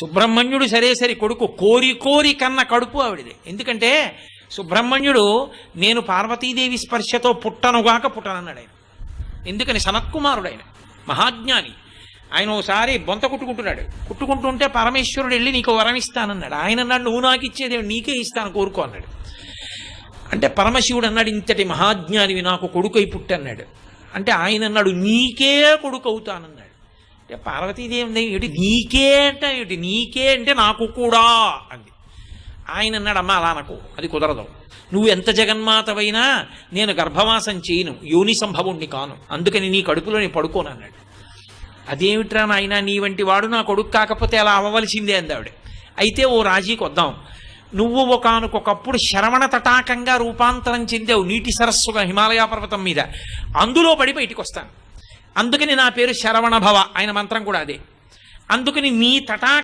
సుబ్రహ్మణ్యుడు సరే సరి కొడుకు కోరి కోరి కన్న కడుపు ఆవిడది. ఎందుకంటే సుబ్రహ్మణ్యుడు నేను పార్వతీదేవి స్పర్శతో పుట్టనుగాక పుట్టనన్నాడు ఆయన ఎందుకని? సనత్కుమారుడు ఆయన మహాజ్ఞాని. ఆయన ఒకసారి బొంత కుట్టుకుంటున్నాడు. కుట్టుకుంటుంటే పరమేశ్వరుడు వెళ్ళి నీకు వరం ఇస్తానన్నాడు. ఆయన అన్నాడు నువ్వు నాకు ఇచ్చేది నీకే ఇస్తాను కోరుకో అన్నాడు. అంటే పరమశివుడు అన్నాడు ఇంతటి మహాజ్ఞానివి నాకు కొడుకు అయి పుట్టన్నాడు. అంటే ఆయన అన్నాడు నీకే కొడుకు అవుతానన్నాడు అంటే పార్వతీదేవి ఏమిటి? నీకే అంటే ఏమిటి? నీకే అంటే నాకు కూడా అంది. ఆయన అన్నాడు అమ్మ అలా నాకు అది కుదరదు. నువ్వు ఎంత జగన్మాతవైనా నేను గర్భవాసం చేయను. యోని సంభవుణ్ణి కాను. అందుకని నీ కడుపులో నేను పడుకోను అన్నాడు. అదేమిట్రా నాయన నీ వంటి వాడు నా కొడుకు కాకపోతే అలా అవ్వవలసిందే అందావిడ అయితే ఓ రాజీకి వద్దాం. నువ్వు ఒకనకొకప్పుడు శరవణ తటాకంగా రూపాంతరం చెందావు. నీటి సరస్సుగా హిమాలయ పర్వతం మీద. అందులో పడి బయటికి వస్తాను. అందుకని నా పేరు శరవణ భవ ఆయన మంత్రం కూడా అదే. అందుకని నీ తటా